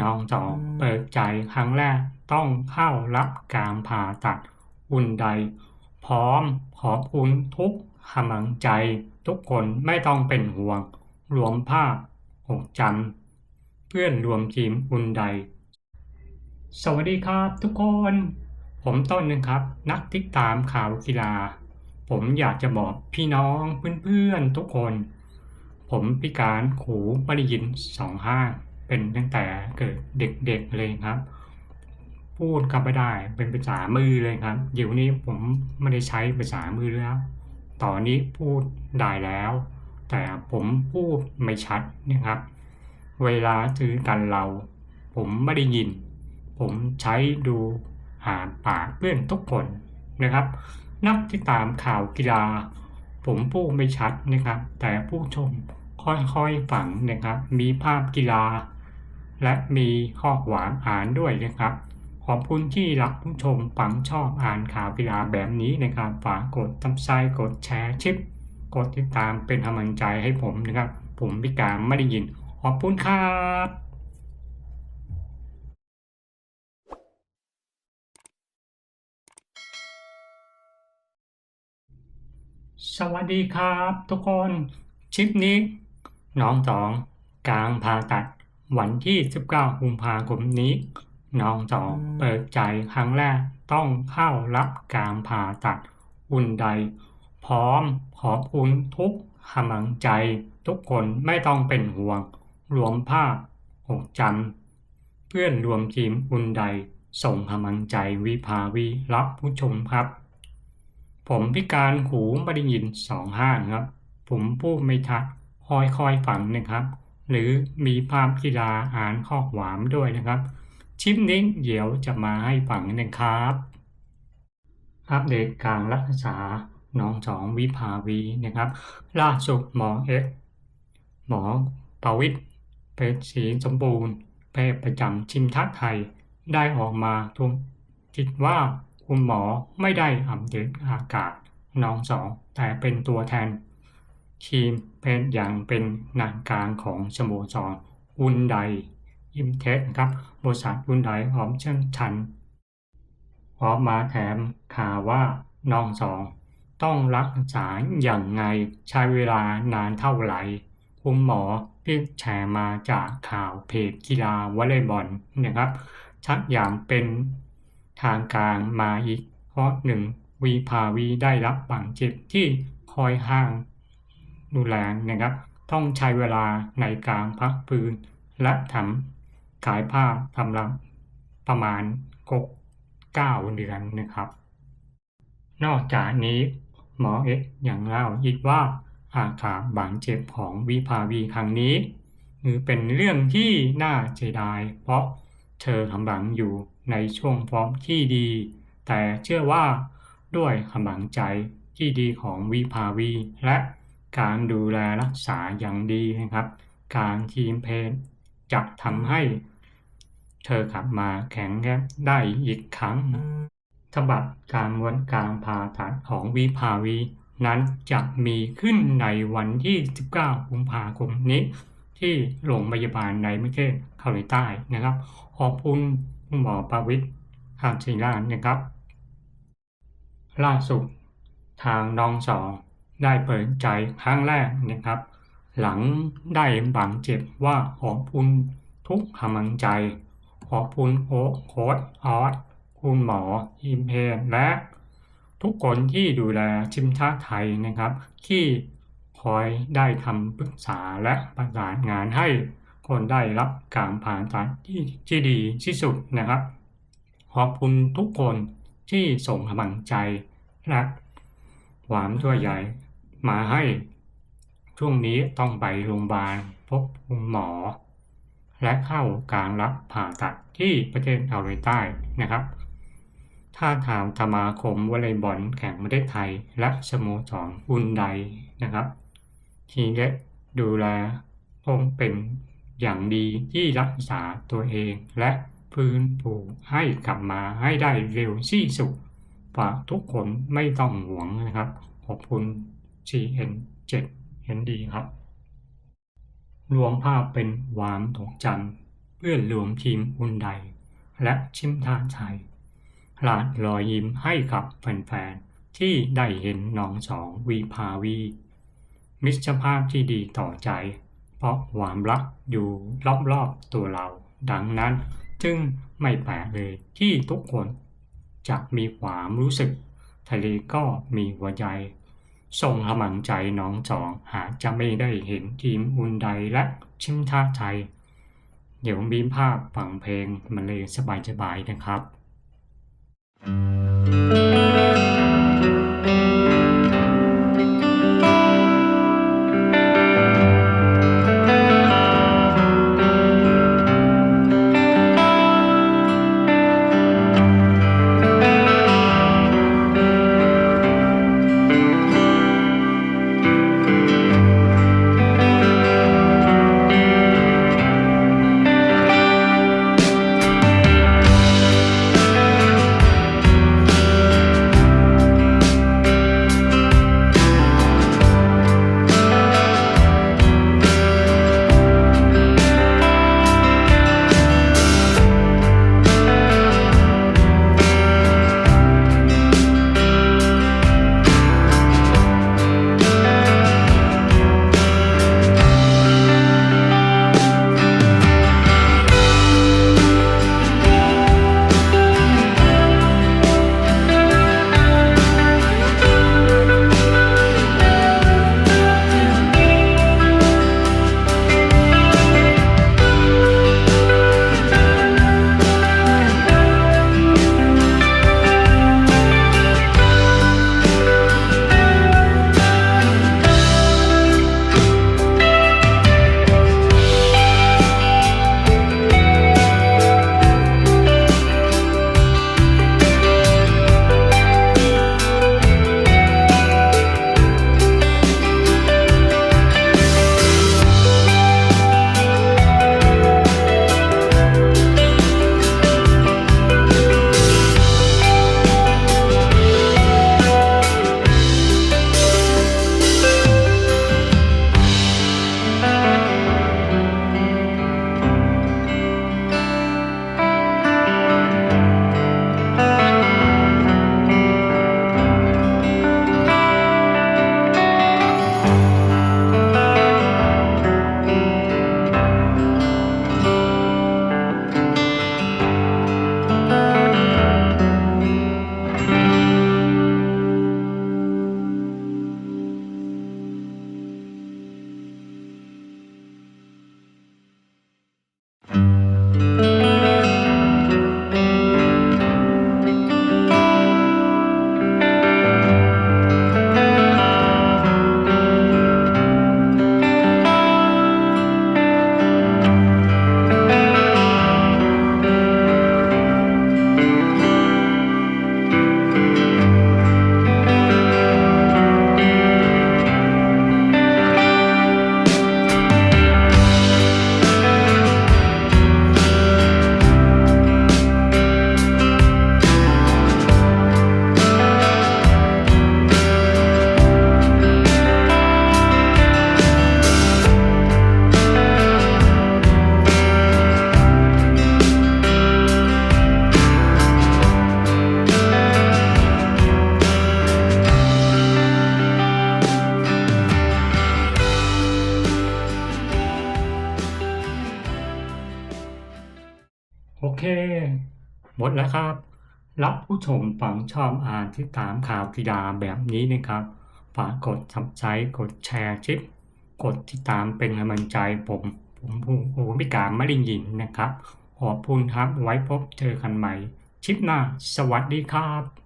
น้องจอเปิดใจครั้งแรกต้องเข้ารับการผ่าตัดอุ่นใด พร้อมขอบคุณทุกกำลังใจ ทุกคนไม่ต้องเป็นห่วง รวมภาพหกจำเพื่อนรวมทีมอุ่นใด สวัสดีครับทุกคน ผมต้นนะครับ นักติดตามข่าวกีฬา ผมอยากจะบอกพี่น้องเพื่อนๆทุกคน ผมพิการหูไม่ได้ยินสองห้าง เป็นตั้งแต่เกิดเด็กๆเลยครับ พูดก็ไม่ได้เป็นภาษามือเลยครับเดี๋ยวนี้ผมไม่ได้ใช้ภาษามือแล้วตอนนี้พูดได้แล้ว แต่ผมพูดไม่ชัดนะครับ เวลาซื้อกันเรา ผมไม่ได้ยิน ผมใช้ดูอ่าปากเพื่อนทุกคนนะครับ นักที่ตามข่าวกีฬา ผมพูดไม่ชัดนะครับ แต่ผู้ชมค่อยๆฟังนะครับ มีภาพกีฬา และมีข้อความอ่านด้วยนะครับ ขอบคุณที่รับผู้ชมฟังชอบอ่านข่าวกีฬาแบบนี้นะครับฝากกดตับไซกดแชร์ชิป กดติดตามเป็นกำลังใจให้ผมนะครับ ผมพิการไม่ได้ยิน ขอบคุณครับสวัสดีครับทุกคนคลิปนี้ น้องสองกลางผ่าตัด วันที่ 19 กุมภาคมนี้น้องสองเปิดใจครั้งแรกต้องเข้ารับการผ่าตัดอุ่นใด พร้อมขอบคุณทุกกำลังใจ ทุกคนไม่ต้องเป็นห่วง รวมภาพหกจำเพื่อนรวมทีมอุ่นใด ส่งกำลังใจวิภาวีรับผู้ชมครับ ผมพิการหูไม่ได้ยินสองห้างครับ ผมพูดไม่ชัดคอยคอยฟังนะครับ หรือมีภาพกีฬาอ่านข้อความด้วยนะครับ ชิปนี้เดี๋ยวจะมาให้ฟังนะครับ อัปเดตการรักษาน้องสองวิภาวีนะครับ ล่าสุดหมอเอ็กหมอปวิทย์เพชรศรีสมบูรณ์แพทย์ประจำชิมทักไทย ได้ออกมาทวงติดว่าคุณหมอไม่ได้อัปเดตอากาศน้องสองแต่เป็นตัวแทน ทีมเป็นอย่างเป็นนางกลางของสโมสรอุนไดยิมเทสนะครับบริษัทอุนไดหอมเชิญชันออกมาแถมข่าวว่าน้องสองต้องรักษาอย่างไงใช้เวลานานเท่าไหร่คุณหมอที่แชร์มาจากข่าวเพจกีฬาวอลเลย์บอลนะครับ ชักอย่างเป็นทางการมาอีกเพราะหนึ่งวีพาวีได้รับบาดเจ็บที่คอยห่าง ดูแลนะครับ ต้องใช้เวลาในการพักฟื้นและทำขายผ้าทำรังประมาณกกเก้าเดือนนะครับ นอกจากนี้หมอเอ็กยังเล่าอีกว่าอาการบาดเจ็บของวิภาวีครั้งนี้คือเป็นเรื่องที่น่าเสียดาย เพราะเธอกำลังอยู่ในช่วงฟอร์มที่ดี แต่เชื่อว่าด้วยกำลังใจที่ดีของวิภาวีและ การดูแลรักษาอย่างดีนะครับ การทีมเพนจะทำให้เธอกลับมาแข็งแรงได้อีกครั้งฉบับการม้วนการผ่าตัดของวิภาวีนั้นจะมีขึ้นในวันที่ 19 กุมภาคมนี้ ที่โรงพยาบาลในประเทศเกาหลีใต้นะครับ ขอบคุณคุณหมอประวิทย์คามศิลานะครับ ล่าสุดทางน้องสอง ได้เปิดใจครั้งแรกนะครับ หลังได้บาดเจ็บว่าขอบคุณทุกกำลังใจ ขอบคุณโค้ชโค้ชออสคุณหมออิมเพนและทุกคนที่ดูแลทีมชาติไทยนะครับ ที่คอยได้ทำปรึกษาและประสานงานให้คนได้รับการผ่าตัดที่ที่ดีที่สุดนะครับ ขอบคุณทุกคนที่ส่งกำลังใจและความช่วยใหญ่ มาให้ ช่วงนี้ต้องไปโรงพยาบาลพบคุณหมอ และเข้าการรับผ่าตัดที่ประเทศเกาหลีใต้นะครับ ถ้าทางสมาคมวอลเลย์บอลแข่งประเทศไทย และสโมสรอุนไดนะครับ ทีเล็กดูแลคงเป็นอย่างดีที่รักษาตัวเองและฟื้นฟูให้กลับมาให้ได้เร็วที่สุดฝากทุกคนไม่ต้องห่วงนะครับ ขอบคุณ GN7 ND ครับ รวมภาพเป็นวามถกจันเพื่อนรวมทีมอุนไดและชิมทานชัยลาดรอยยิ้มให้กับแฟนๆ ที่ได้เห็นน้องสองวีภาวี มิตรภาพที่ดีต่อใจ เพราะความรักอยู่รอบๆตัวเรา ดังนั้นจึงไม่แปลกเลยที่ทุกคนจะมีความรู้สึก ทะเลก็มีหัวใจ ส่งกำลังใจน้องจองหากจะไม่ได้เห็นทีมอุนไดและชิมท่าไทย เดี๋ยวมีภาพฟังเพลงมันเลยสบายๆนะครับโอ หมดแล้วครับ รับผู้ชมฟังชอบอ่านที่ตามข่าวกีฬาแบบนี้นะครับฝากกดสับใจกดแชร์คลิป กดติดตามเป็นกำลังใจผม ผมผู้โอ้พิการมะลิงยินนะครับ ขอบคุณครับไว้พบเจอกันใหม่ชิปหน้า สวัสดีครับ